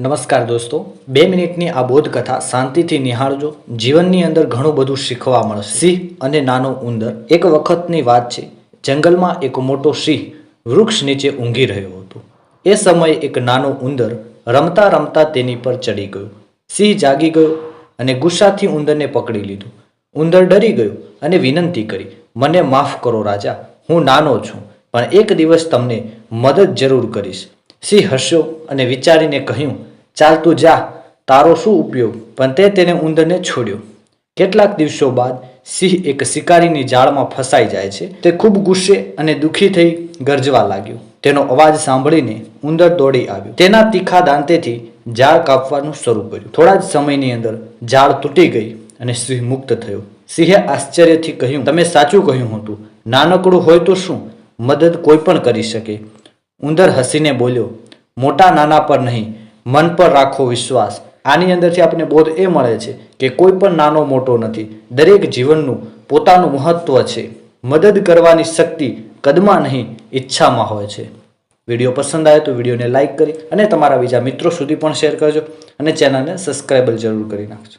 નમસ્કાર દોસ્તો, બે મિનિટની આ બોધકથા શાંતિથી નિહાળજો. જીવનની અંદર ઘણું બધું શીખવા મળશે. સિંહ અને નાનો ઉંદર એક વખતની વાત છે. જંગલમાં એક મોટો સિંહ વૃક્ષ નીચે ઊંઘી રહ્યો હતો. એ સમયે એક નાનો ઉંદર રમતા રમતા તેની પર ચડી ગયો. સિંહ જાગી ગયો અને ગુસ્સાથી ઉંદરને પકડી લીધું. ઉંદર ડરી ગયો અને વિનંતી કરી, મને માફ કરો રાજા, હું નાનો છું, પણ એક દિવસ તમને મદદ જરૂર કરીશ. સિંહ હસ્યો અને વિચારીને કહ્યું ચાલ તું જા, તારો શું ઉપયોગ? પણ તે તેને ઉંદરને છોડ્યો. કેટલાક દિવસો બાદ સિંહ એક શિકારીની જાળમાં ફસાઈ જાય છે. તે ખૂબ ગુસ્સે અને દુઃખી થઈ ગરજવા લાગ્યો. તેનો અવાજ સાંભળીને ઉંદર દોડી આવ્યો. તેના તીખા દાંતેથી ઝાડ કાપવાનું શરૂ કર્યું. થોડા જ સમયની અંદર ઝાડ તૂટી ગઈ અને સિંહ મુક્ત થયો. સિંહે આશ્ચર્યથી કહ્યું, તમે સાચું કહ્યું હતું. નાનકડું હોય તો શું? મદદ કોઈ પણ કરી શકે. ઉંદર હસીને બોલ્યો, મોટા નાના પર નહીં. મન પર રાખો વિશ્વાસ. આની અંદરથી આપણને બોધ એ મળે છે કે કોઈ પણ નાનો મોટો નથી. દરેક જીવનનું પોતાનું મહત્વ છે. મદદ કરવાની શક્તિ કદમાં નહીં, ઈચ્છામાં હોય છે. વીડિયો પસંદ આવે તો વિડીયોને લાઇક કરી અને તમારા બીજા મિત્રો સુધી પણ શેર કરજો અને ચેનલને સબસ્ક્રાઈબર જરૂર કરી નાખજો.